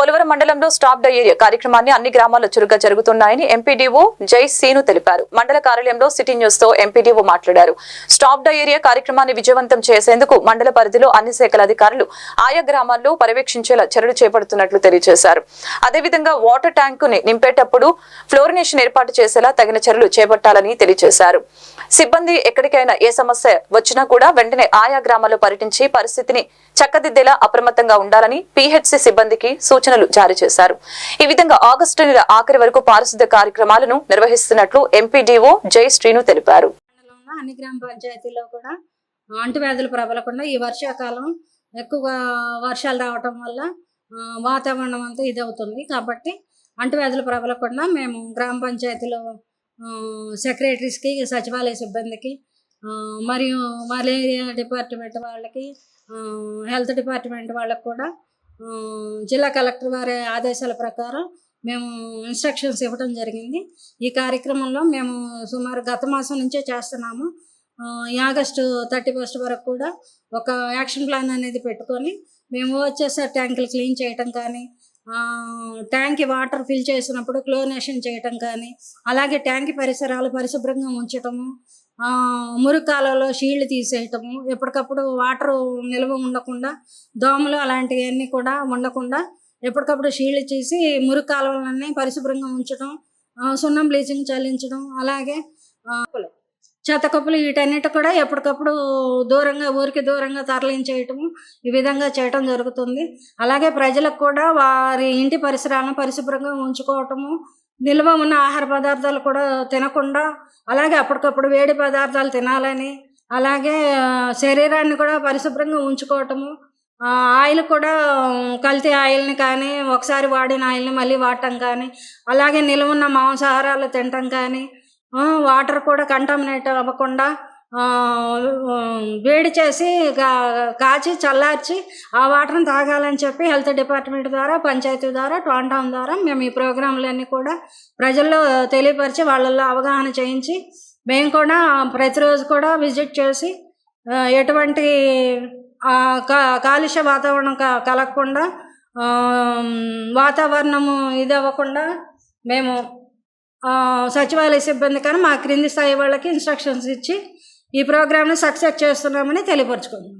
పోలవరం మండలంలో stop diarrhoea కార్యక్రమాన్ని అన్ని గ్రామాల్లో చురుగ్గా జరుగుతున్నాయని ఎంపీడీఓ జై సీను తెలిపారు. మండల కార్యాలయంలో సిటీ న్యూస్తో ఎంపీడీఓ మాట్లాడారు. స్టాప్ డయేరియా కార్యక్రమాన్ని విజయవంతం చేసేందుకు మండల పరిధిలో అన్ని శాఖల అధికారులు ఆయా గ్రామాల్లో పర్యవేక్షించేలా చర్యలు చేపడుతున్నట్లు తెలియజేశారు. అదేవిధంగా వాటర్ ట్యాంకు నింపేటప్పుడు ఫ్లోరినేషన్ ఏర్పాటు చేసేలా తగిన చర్యలు చేపట్టాలని తెలియజేశారు. సిబ్బంది ఎక్కడికైనా ఏ సమస్య వచ్చినా కూడా వెంటనే ఆయా గ్రామాల్లో పర్యటించి పరిస్థితిని చక్కదిద్దేలా అప్రమత్తంగా ఉండాలని పిహెచ్సి సిబ్బందికి సూచనలు జారీ చేశారు. ఈ విధంగా ఆగస్టు నెల ఆఖరి వరకు పారిశుద్ధ్య కార్యక్రమాలను నిర్వహిస్తున్నట్లు ఎంపీడీఓ జై శ్రీను తెలిపారు. అన్ని గ్రామ పంచాయతీలో కూడా అంటువ్యాధులు ప్రబలకుండా ఈ వర్షాకాలం ఎక్కువగా వర్షాలు రావటం వల్ల వాతావరణం అంతా ఇది అవుతుంది కాబట్టి అంటువ్యాధులు ప్రబలకుండా మేము గ్రామ పంచాయతీలో సెక్రటరీస్కి సచివాలయ సిబ్బందికి మరియు మలేరియా డిపార్ట్మెంట్ వాళ్ళకి హెల్త్ డిపార్ట్మెంట్ వాళ్ళకి కూడా జిల్లా కలెక్టర్ వారి ఆదేశాల ప్రకారం మేము ఇన్స్ట్రక్షన్స్ ఇవ్వడం జరిగింది. ఈ కార్యక్రమంలో మేము సుమారు గత మాసం నుంచే చేస్తున్నాము. ఆగస్టు థర్టీ ఫస్ట్ వరకు కూడా ఒక యాక్షన్ ప్లాన్ అనేది పెట్టుకొని మేము వచ్చేసరి ట్యాంకులు క్లీన్ చేయటం కానీ ట్యాంక్ వాటర్ ఫిల్ చేసినప్పుడు క్లోనేషన్ చేయటం కానీ అలాగే ట్యాంక్ పరిసరాలు పరిశుభ్రంగా ఉంచటము ఆ, మురుగు షీల్డ్ తీసేయటము ఎప్పటికప్పుడు వాటర్ నిల్వ ఉండకుండా దోమలు అలాంటివన్నీ కూడా ఉండకుండా ఎప్పటికప్పుడు షీల్డ్ తీసి మురుగు కాలువలన్నీ పరిశుభ్రంగా ఉంచడం సున్నం బ్లీచింగ్ చల్లించడం అలాగే చెత్తకప్పులు వీటన్నిటి కూడా ఎప్పటికప్పుడు దూరంగా ఊరికి దూరంగా తరలించేయటము ఈ విధంగా చేయటం జరుగుతుంది. అలాగే ప్రజలకు కూడా వారి ఇంటి పరిసరాలను పరిశుభ్రంగా ఉంచుకోవటము నిల్వ ఉన్న ఆహార పదార్థాలు కూడా తినకుండా అలాగే అప్పటికప్పుడు వేడి పదార్థాలు తినాలని అలాగే శరీరాన్ని కూడా పరిశుభ్రంగా ఉంచుకోవటము ఆయిల్ కూడా కల్తీ ఆయిల్ని కానీ ఒకసారి వాడిన ఆయిల్ని మళ్ళీ వాడటం కానీ అలాగే నిల్వ ఉన్న మాంసాహారాలు తినటం కానీ వాటర్ కూడా కంటామినేట్ అవ్వకుండా వేడి చేసి గా- కాచి చల్లార్చి ఆ వాటర్ని తాగాలని చెప్పి హెల్త్ డిపార్ట్మెంట్ ద్వారా పంచాయతీ ద్వారా టౌన్ టౌన్ ద్వారా మేము ఈ ప్రోగ్రాంలన్నీ కూడా ప్రజల్లో తెలియపరిచి వాళ్ళల్లో అవగాహన చేయించి మేము కూడా ప్రతిరోజు కూడా విజిట్ చేసి ఎటువంటి కా- కాలుష్య వాతావరణం కలగకుండా వాతావరణము ఇది అవ్వకుండా మేము సచివాలయ సిబ్బంది కానీ మా క్రింది స్థాయి వాళ్ళకి ఇన్స్ట్రక్షన్స్ ఇచ్చి ఈ ప్రోగ్రామ్ని సక్సెస్ చేస్తున్నామని తెలియపరుచుకుంటున్నాం.